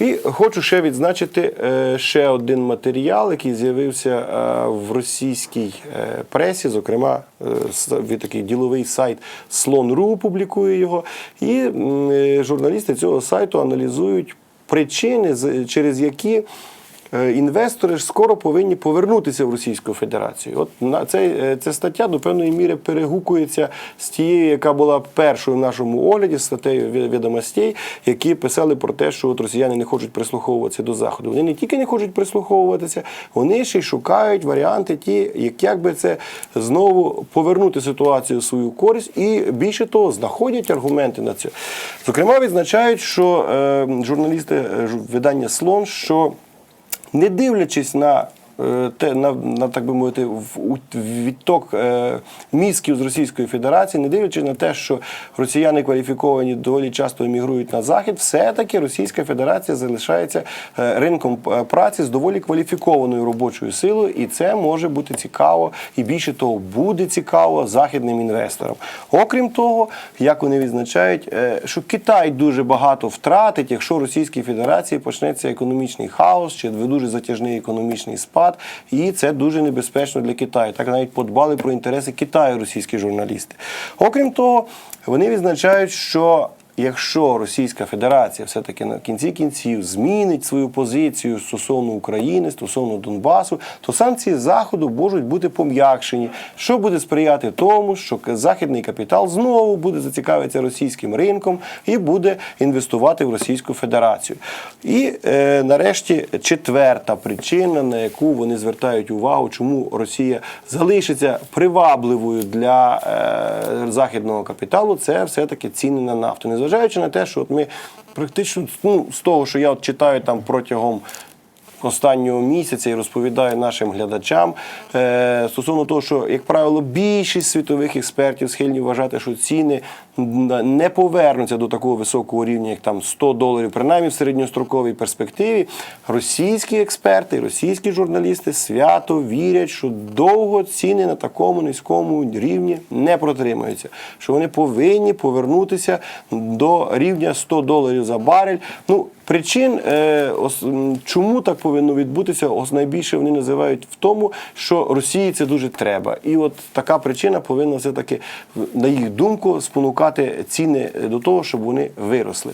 І хочу ще відзначити е, ще один матеріал, який з'явився е, в російській е, пресі, зокрема, такий діловий сайт Слон.ру публікує його. І журналісти цього сайту аналізують причини, через які. Е, Інвестори ж скоро повинні повернутися в Російську Федерацію. От на цей, е, ця стаття до певної міри перегукується з тією, яка була першою в нашому огляді, статтею відомостей, які писали про те, що от росіяни не хочуть прислуховуватися до заходу. Вони не тільки не хочуть прислуховуватися, вони ще й шукають варіанти, ті, як, як би це знову повернути ситуацію в свою користь, і більше того, знаходять аргументи на це. Зокрема, відзначають, що е, журналісти е, видання Слон, що не дивлячись на те, на, на так би мовити, в- відток е, мізків з Російської Федерації, не дивлячись на те, що росіяни кваліфіковані доволі часто емігрують на захід, все-таки Російська Федерація залишається е, ринком е, праці з доволі кваліфікованою робочою силою, і це може бути цікаво, і більше того, буде цікаво західним інвесторам. Окрім того, як вони відзначають, е, що Китай дуже багато втратить, якщо Російській Федерації почнеться економічний хаос чи дуже затяжний економічний спад, і це дуже небезпечно для Китаю. Так навіть подбали про інтереси Китаю російські журналісти. Окрім того, вони відзначають, що Якщо Російська Федерація все-таки на кінці кінців змінить свою позицію стосовно України, стосовно Донбасу, то санкції Заходу можуть бути пом'якшені, що буде сприяти тому, що західний капітал знову буде зацікавитися російським ринком і буде інвестувати в Російську Федерацію. І е, нарешті четверта причина, на яку вони звертають увагу, чому Росія залишиться привабливою для е, західного капіталу, це все-таки ціни на нафту. Незважаючи на те, що от ми практично ну, з того, що я от читаю там протягом. Останнього місяця і розповідаю нашим глядачам е, стосовно того, що, як правило, більшість світових експертів схильні вважати, що ціни не повернуться до такого високого рівня, як там 100 доларів, принаймні в середньостроковій перспективі. Російські експерти, російські журналісти свято вірять, що довго ціни на такому низькому рівні не протримаються, що вони повинні повернутися до рівня 100 доларів за барель. Ну, Причин, е, чому так повинно відбутися, ось найбільше вони називають в тому, що Росії це дуже треба. І от така причина повинна все-таки, на їх думку, спонукати ціни до того, щоб вони виросли.